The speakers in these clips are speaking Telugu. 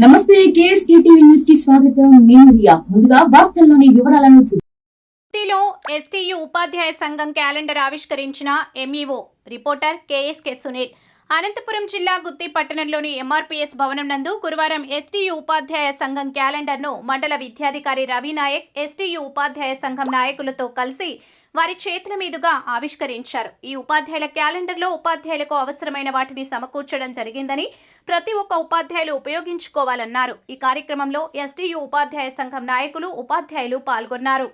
నమస్తే కేఎస్కే టీవీ న్యూస్కి స్వాగతం. నేను రియా. ముందుగా వార్తల్లోని వివరాలను చూ- ఎస్టీయు ఉపాధ్యాయ సంఘం క్యాలెండర్ ఆవిష్కరించిన MEO reporter KSK Sunil. Anantapur జిల్లా గుత్తి పట్టణంలోని ఎంఆర్పీఎస్ భవనం నందు గురువారం ఎస్టీయు ఉపాధ్యాయ సంఘం క్యాలెండర్ను మండల విద్యాధికారి రవి నాయక్ ఎస్టీయు ఉపాధ్యాయ సంఘం నాయకులతో కలిసి వారి చేతుల మీదుగా ఆవిష్కరించారు. ఈ ఉపాధ్యాయుల క్యాలెండర్లో ఉపాధ్యాయులకు అవసరమైన వాటిని సమకూర్చడం జరిగిందని ప్రతి ఒక్క ఉపాధ్యాయులు ఉపయోగించుకోవాలన్నారు. ఈ కార్యక్రమంలో ఎస్టీయు ఉపాధ్యాయ సంఘం నాయకులు ఉపాధ్యాయులు పాల్గొన్నారు.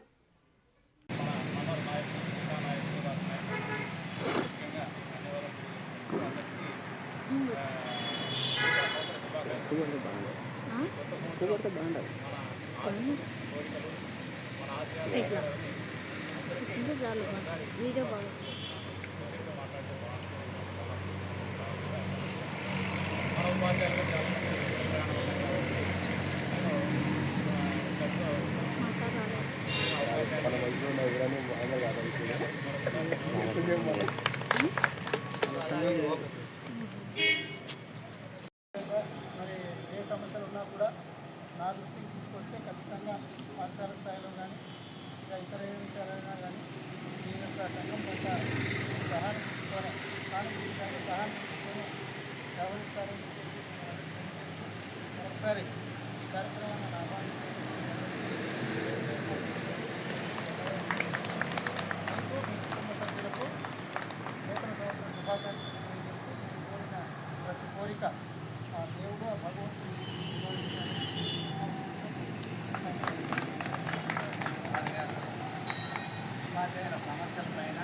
ఇట్లా ఇట్లా చాలు వీడియో బాగా మరి ఏ సమస్యలు ఉన్నా కూడా నా దృష్టికి తీసుకొస్తే ఖచ్చితంగా పాఠశాల స్థాయిలో కానీ ఇంకా ఇతర ఏ విషయాలైనా కానీ ఈ యొక్క సంఘం కొంత సహాయం తీసుకొని సహానుభూతితోనే వ్యవహరిస్తారని చెప్పేసి నేను ఒకసారి ఈ కార్యక్రమాన్ని కుటుంబ సభ్యులకు నూతన సంవత్సరం శుభాకాంక్షలు తెలియజేస్తూ మీరు కోరిన ప్రతి కోరిక ఆ దేవుడు ఆ భగవంతుడు ఉపాధ్యాయుల సమస్యలపైన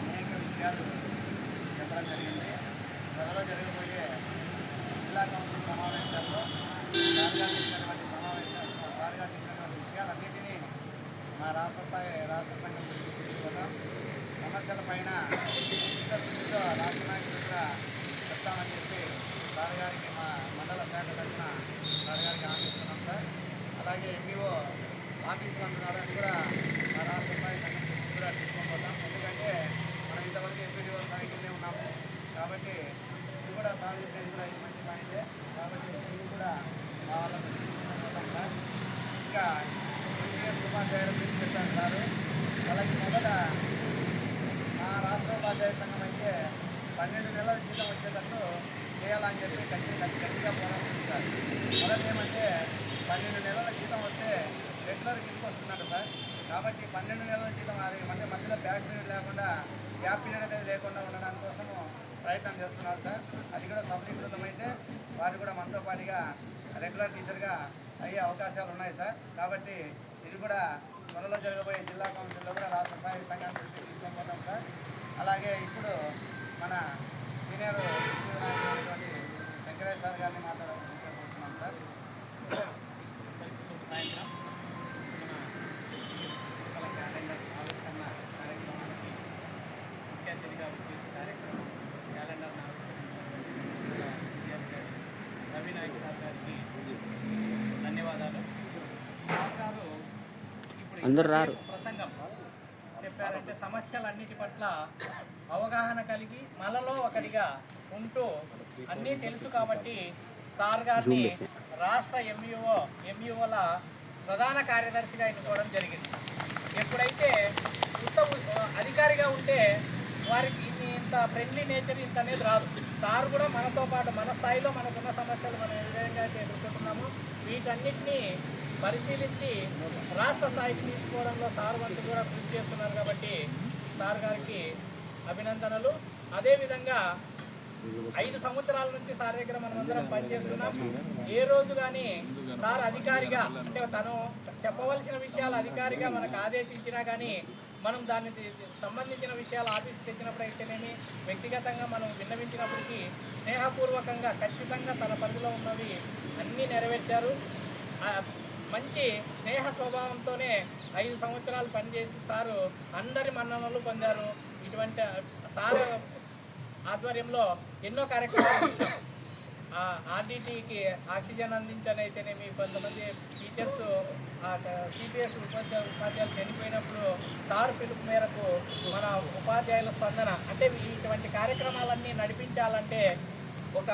అనేక విషయాలు చెప్పడం జరిగింది. త్వరలో జరగబోయే జిల్లా కౌన్సిల్ సమావేశాల్లో సార్గా సమావేశాలు సార్గా మా రాష్ట్ర స్థాయి రాష్ట్ర సంఘం దృష్టికి తీసుకుపోతాం. సమస్యలపైన చిత్తశుద్ధితో రాష్ట్ర నాయకులు కూడా చెప్తామని చెప్పి మా మండల శాఖ తరఫున సార్ సార్. అలాగే ఎంఈఓ ఆఫీసులు అంటున్నారు అది కూడా మా రాష్ట్ర స్థాయి సంఘం కూడా తీసుకొని పోతాం ఎందుకంటే మనం ఇంతవరకు ఎంపీడీఓ స్థాయికినే ఉన్నాము. కాబట్టి కూడా సార్ చెప్పేది కూడా ఇది మంచి పాయింటే. కాబట్టి ఇది కూడా మా సార్. ఇంకా ఎంపీఎస్ ఉపాధ్యాయుల గురించి చెప్పాను సార్. అలాగే మొదట మా రాష్ట్ర ఉపాధ్యాయ సంఘం అయితే పన్నెండు నెలల జీతం వచ్చేటట్టు చేయాలని చెప్పి ఖచ్చితంగా గట్టిగా గట్టిగా పోరాడుతుంటారు మొదట ఏమంటే పన్నెండు నెలల జీతం వస్తే రెగ్యులర్ ఇంటికి వస్తున్నాడు సార్. కాబట్టి పన్నెండు నెలల జీతం అది మధ్య మధ్యలో బ్యాక్ పీరియడ్ లేకుండా గ్యాప్ పీరియడ్ అనేది లేకుండా ఉండడానికి కోసము ప్రయత్నం చేస్తున్నారు సార్. అది కూడా సఫలీకృతమైతే వారు కూడా మనతో పాటుగా రెగ్యులర్ టీచర్గా అయ్యే అవకాశాలు ఉన్నాయి సార్. కాబట్టి ఇది కూడా త్వరలో జరగబోయే జిల్లా కౌన్సిల్లో కూడా రాష్ట్ర స్థాయి సంఘాన్ని దృష్టి తీసుకొని పోతాం సార్. అలాగే ఇప్పుడు మన సీనియర్ నాయకులైనటువంటి శంకరయ్య సార్ గారిని మాట్లాడాల్సిందిగా కోరుతున్నాం సార్. సాయంత్రం మన క్యాలెండర్ ఆవిష్కరణ కార్యక్రమానికి ముఖ్య అతిథిగా చేసే కార్యక్రమం క్యాలెండర్ను ఆవిష్కరించినటువంటి విద్యార్థి రవి నాయక్ సార్ గారికి ధన్యవాదాలు సార్ గారు ఇప్పుడు అందరు రారు. ప్రసంగం. చెప్పారంటే సమస్యలన్నిటి పట్ల అవగాహన కలిగి మనలో ఒకరిగా ఉంటూ అన్నీ తెలుసు కాబట్టి సార్ గారిని రాష్ట్ర ఎంఈఓ ఎంఈఓల ప్రధాన కార్యదర్శిగా ఎన్నుకోవడం జరిగింది. ఎప్పుడైతే ఉత్త అధికారిగా ఉంటే వారికి ఇన్ని ఇంత ఫ్రెండ్లీ నేచర్ ఇంత అనేది రాదు. సార్ కూడా మనతో పాటు మన స్థాయిలో మనకున్న సమస్యలు మనం ఏ విధంగా అయితే ఎదుర్కొంటున్నామో వీటన్నిటినీ పరిశీలించి రాష్ట్ర స్థాయికి తీసుకోవడంలో సార్ వంతు కూడా కృషి చేస్తున్నారు కాబట్టి సార్ గారికి అభినందనలు. అదేవిధంగా ఐదు సంవత్సరాల నుంచి సార్ దగ్గర మనం అందరం పనిచేస్తున్నాం. ఏ రోజు కానీ సార్ అధికారిగా అంటే తను చెప్పవలసిన విషయాలు అధికారిగా మనకు ఆదేశించినా కానీ మనం దాన్ని సంబంధించిన విషయాలు ఆఫీస్కి తెచ్చినప్పుడు అయితేనేమి వ్యక్తిగతంగా మనం విన్నవించినప్పటికీ స్నేహపూర్వకంగా ఖచ్చితంగా తన పరిధిలో ఉన్నవి అన్నీ నెరవేర్చారు. మంచి స్నేహ స్వభావంతోనే ఐదు సంవత్సరాలు పనిచేసి సారు అందరి మన్ననలు పొందారు ఇటువంటి సార్ ఆధ్వర్యంలో ఎన్నో కార్యక్రమాలు చేశాం. ఆర్డీటీకి ఆక్సిజన్ అందించనైతేనేమి కొంతమంది టీచర్స్ సిపిఎస్ ఉపాధ్యాయ ఉపాధ్యాయులు చనిపోయినప్పుడు సార్ పిలుపు మేరకు మన ఉపాధ్యాయుల స్పందన అంటే ఇటువంటి కార్యక్రమాలన్నీ నడిపించాలంటే ఒక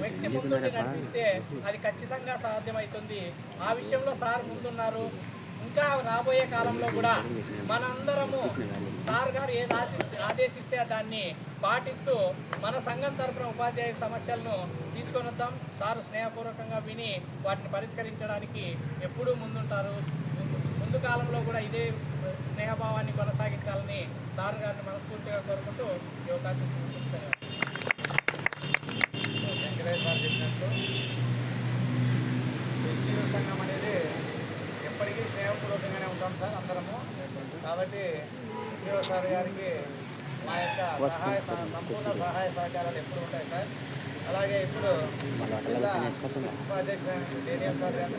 వ్యక్తి ముందుండి నడిపిస్తే అది ఖచ్చితంగా సాధ్యమవుతుంది ఆ విషయంలో సార్ ముందున్నారు. ఇంకా రాబోయే కాలంలో కూడా మనందరము సార్ గారు ఏది ఆశి- ఆదేశిస్తే దాన్ని పాటిస్తూ మన సంఘం తరపున ఉపాధ్యాయ సమస్యలను తీసుకొని వద్దాం. సార్ స్నేహపూర్వకంగా విని వాటిని పరిష్కరించడానికి ఎప్పుడూ ముందుంటారు. ముందు- కాలంలో కూడా ఇదే స్నేహభావాన్ని కొనసాగించాలని సార్ గారిని మనస్ఫూర్తిగా కోరుకుంటూ ఈ వెంకటేశ్వర సార్ చెప్పినట్టు ఎస్టీయూ సంఘం అనేది ఎప్పటికీ స్నేహపూర్వకంగానే ఉంటాం సార్ అందరము. కాబట్టి ఎస్టీఓ సార్ గారికి మా యొక్క సహాయ సహ- సంపూర్ణ సహాయ సహకారాలు ఎప్పుడు ఉంటాయి సార్. అలాగే ఇప్పుడు జిల్లా ఉపాధ్యక్షుడు డేనియల్ సార్ గారిని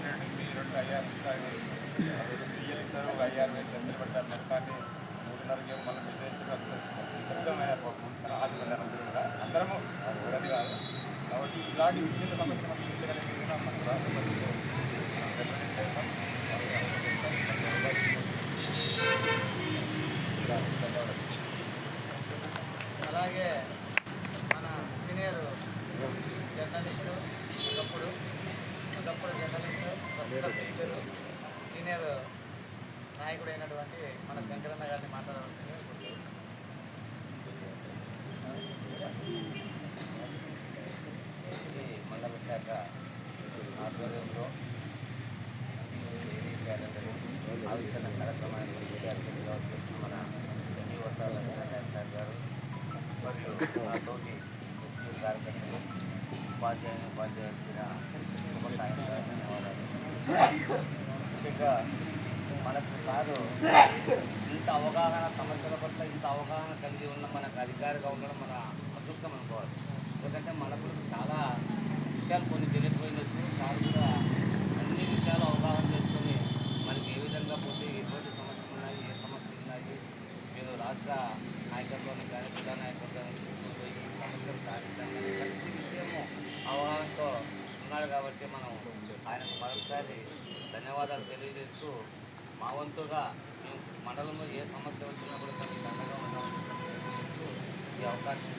మాట్లాడాలని అనుకుంటున్నాం సార్ బండ్లోనా బండ్లో కూర్చో బండ్లో కూర్చో సార్ ఆటలు ఎందుకు రాదు? అందరము ఒకటి కాదు కాబట్టి ఇలాంటి సున్నిత సమస్యలు మనం తీర్చగలిగిన మన రాష్ట్రపతి అలాగే మన సీనియర్ జర్నలిస్టు ఒకప్పుడు ఒకప్పుడు జర్నలిస్టు ప్రస్తుతం టీచరు సీనియర్ నాయకుడు అయినటువంటి మన శంకరన్న గారిని మాట్లాడవలసింది మండల శాఖ ఆధ్వర్యంలో క్యాలెండర్ ఆవిష్కరణ కార్యక్రమాన్ని విద్యార్థులుగా మన ఎన్ని వర్షాల సార్ గారు మరియు నా కార్యకర్తలు ఉపాధ్యాయుని ఉపాధ్యాయుల ధన్యవాదాలు. ముఖ్యంగా సారు ఇంత అవగాహన సమస్యల పట్ల ఇంత అవగాహన కలిగి ఉన్న మనకు అధికారిగా ఉండడం మన అదృష్టం అనుకోవాలి. ఎందుకంటే మనకు చాలా విషయాలు కొన్ని తెలియకపోయినట్టు సార్ కూడా అన్ని విషయాలు అవగాహన చేసుకొని మనకి ఏ విధంగా పోతే ఎటువంటి సమస్యలు ఉన్నాయి ఏ సమస్యలు ఉన్నాయి మీరు రాష్ట్ర నాయకత్వాన్ని కానీ జిల్లా నాయకత్వాన్ని తీసుకుని ఈ సమస్యలు సాధించాలని ప్రతి విషయము అవగాహనతో ఉన్నారు కాబట్టి మనం ఆయనకు మరొకసారి ధన్యవాదాలు తెలియజేస్తూ మా వంతుగా మేము మండలంలో ఏ సమస్య వచ్చినా కూడా దానికి అండగా ఉండాలని ఈ అవకాశం